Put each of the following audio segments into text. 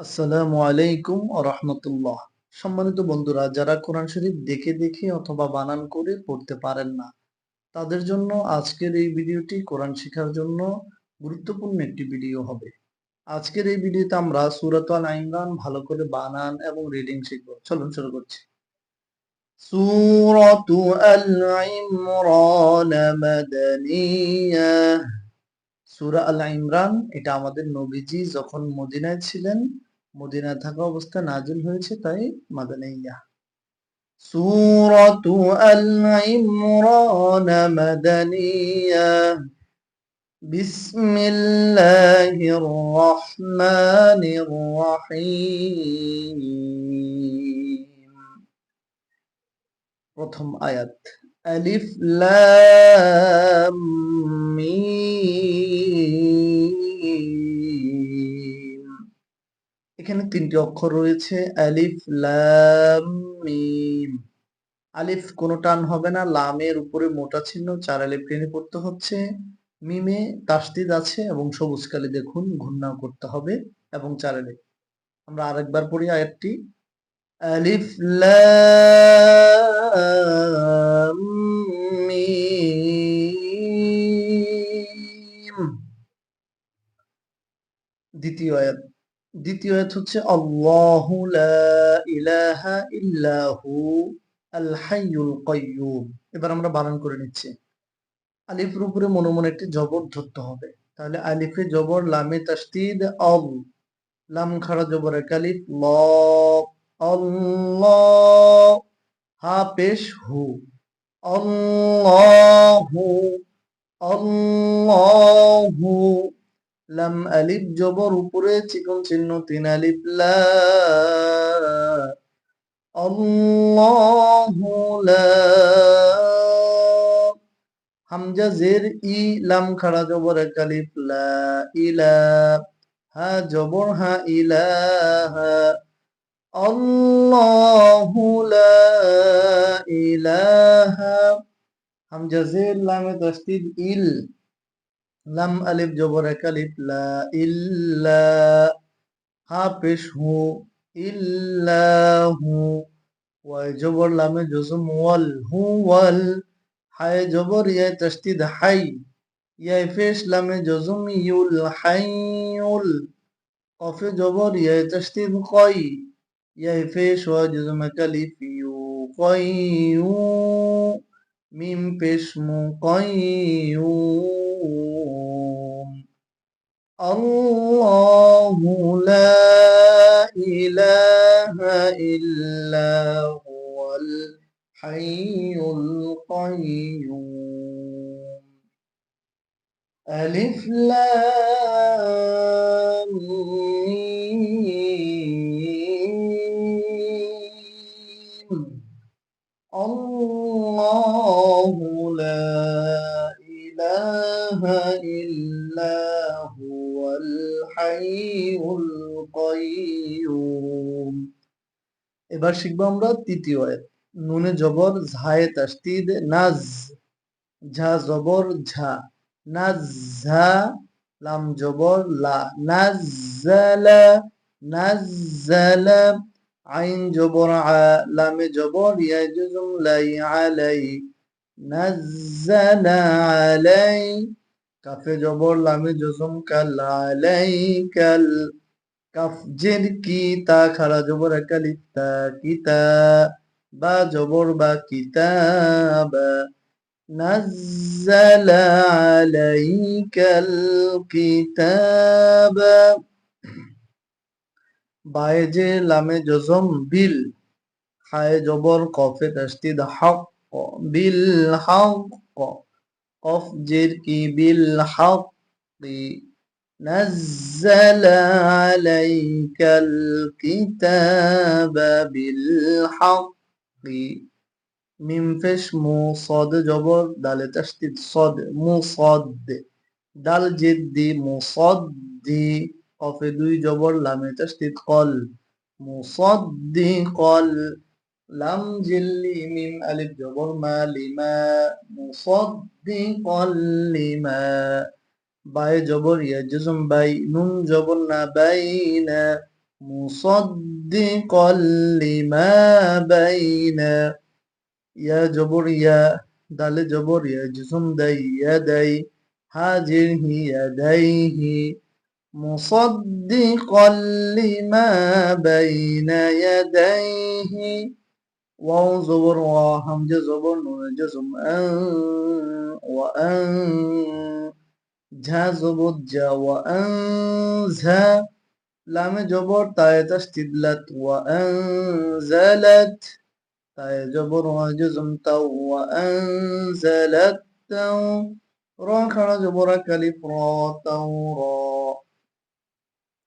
আসসালামু আলাইকুম রহমতুল্লাহ। সম্মানিত বন্ধুরা, যারা কোরআন শরীফ দেখে দেখে অথবা বানান করে পড়তে পারেন না, তাদের জন্য আজকের এই ভিডিওটি কোরআন শেখার জন্য গুরুত্বপূর্ণ একটি ভিডিও হবে। আজকের এই ভিডিওতে আমরা সুরাত আল ইমরান ভালো করে বানান এবং রিডিং শিখব। চলুন শুরু করছি। সুরাতু আল ইমরান সুরা আল ইমরান, এটা আমাদের নবীজি যখন মদিনায় ছিলেন মদিনায় থাকা অবস্থায় নাজিল হয়েছে তাই মাদানিয়া। সুরাতু আল ইমরান মাদানিয়া। বিসমিল্লাহির রহমানির রহিম প্রথম আয়াত। আলিফ লাম মিম এখানে তিনটি অক্ষর রয়েছে, আলিফ, লাম, মিম। আলিফ কোনো টান হবে না, লামের উপরে মোটা চিহ্ন, চার আলিফ টেনে পড়তে হচ্ছে। মিমে তাসদিদ আছে এবং সবুজ কালি দেখুন, ঘূর্ণাও করতে হবে এবং চার আলিফ। আমরা আরেকবার পড়ি আয়াতটি। আলিফ, লাম, মিম। দ্বিতীয় আয়াত। দ্বিতীয় আয়াত হচ্ছে, আল্লাহু লা ইলাহা ইল্লাহু আল হাইয়ুল কাইয়্যুম এবার আমরা বানান করে নিচ্ছি। আলিফের উপরে মনে মনে একটি জবর ধরতে হবে। তাহলে আলিফে জবর, লামে তাসদিদ আল। লাম খাড়া জবর এক ল, আল্লাহ, হা পেশ, হু। আল্লাহু আল্লাহু। লাম আলিফ জবর উপরে চিকন চিহ্ন, তিন আলিফ লা। হামজা জের, ই, লাম, খাড়া জবর, এক আলিফ লা ইলা হা জবর, হা, ইলাহা। আল্লাহু লা ইলাহা। হামজা জের, লামে তাসদিদ, ইল। লাম আলিফ জবর এক আলিফ লা ইল্লা হা পেশ হু ইল্লাহু ওয়াই জবর লামে জজম ওয়াল হু ওয়াল, হায় জবর ইয়া তাসদিদ হাই ইয়া পেশ লামে জজম ইউল হাইউল। কফে জবর ইয়া তাসদিদ কয় ইয়া পেশ ওয়া জজম এক আলিফ ইউ কয়ু মিম পেশ মু কয়ুম আল্লাহু লা ইলাহা ইল্লা হুয়াল হাইয়ুল কাইয়্যুম আলিফ লাম এবার শিখব আমরা তৃতীয় আয়াত। নুনে জবর ঝায়ে তাসদিদ নাজ, ঝা জবর ঝা নাজ্জা লাম জবর লা আইন জবর লামে জবর লাই আলাই নাজ্জালা আলাই কাফে জবর লামে জুজুম কাল আলাই কাল কাফ জের কি তা খারা জবর একালিফ তা কিতা বা জবর বা কিতাবা نزل عليك الكتاب বায়ে যে লামে জজম বিল হায়ে জবর কফে তাসদিদ হক বিল হক أفجرك بالحق نزل عليك الكتاب بالحق. من فش مصاد جبر دال تشتد صاد مو دال جدي مصدي قفدوي جبر لم تشتد قل مصدي قل লাম জিল্লি মিম আলিফ জবর মা লিমা মু সদ্দি কল লিমা বায়ে জবর ইয়া জুজুম বাই নুন জবর না বাই না مصدقا لما بين يا جبر يا دال جبر يا جسم دي يدي হাজির يديه مصدقا لما بين يديه واو زبر وهم جزبر نون جزم أن وأن جا زبر جا وأنزها لام جبر تاء تشديدلت وأنزلت تاء جبر وجزم تو وأنزلت تو را خرج جبر كلف را تورا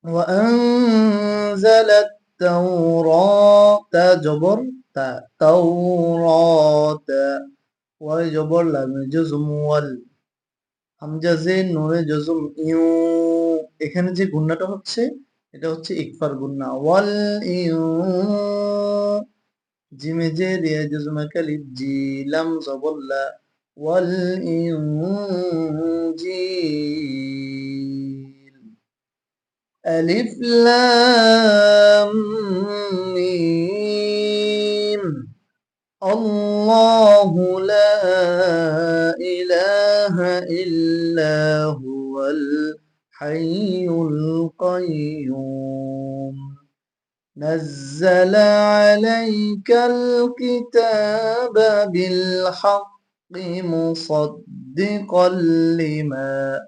وأنزلت تورا تاجبر তাও র ওয়া আনজালাত التوراة جبر تا توراة ওয়াই জবর লামে জজম ওয়াল হামজা জেন নুনে জজম ইউ এখানে যে গুন্নাটা হচ্ছে এটা হচ্ছে ইকফার গুন্না ওয়াল ইউ জিমে জে রিয়া জজমা কালিফ জি লাম জবল্লা ওয়াল ইউ জি ألف لام ميم الله لا إله إلا هو الحي القيوم. نزل عليك الكتاب بالحق مصدقا لما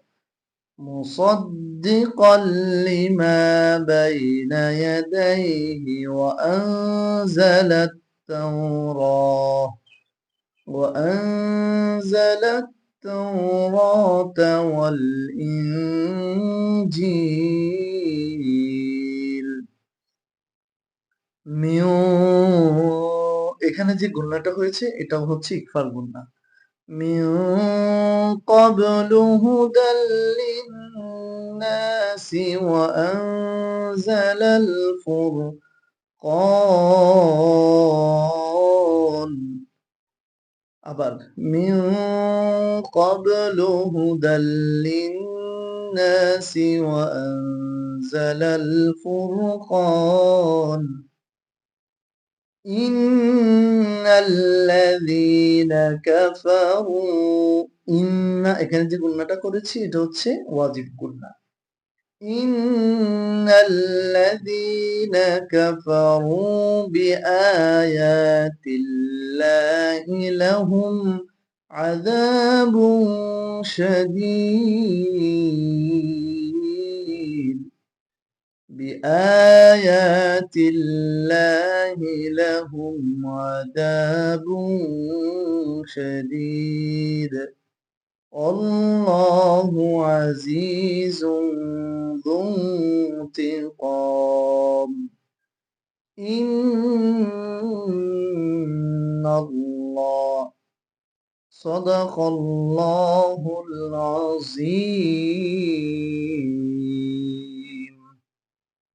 مصدقا لما بين يديه وأنزل التوراة وأنزل التوراة والإنجيل মিউ এখানে যে গুন্নাটা হয়েছে এটাও হচ্ছে ইকফার গুন্না মিউ قبل هدى للناس وأنزل الفرقان আবার মিন ক্বাবলু হুদাল লিন্নাসি ওয়া আনজালাল ফুরকান ইন্নাল্লাযীনা কাফারু ইন্না এখানে যে গুণনাটা করেছি এটা হচ্ছে ওয়াজিব গুণনা إن الذين كفروا بآيات الله لهم عذاب شديد بآيات الله لهم عذاب شديد الله عزيز ذو انتقام. إن الله صدق الله العظيم.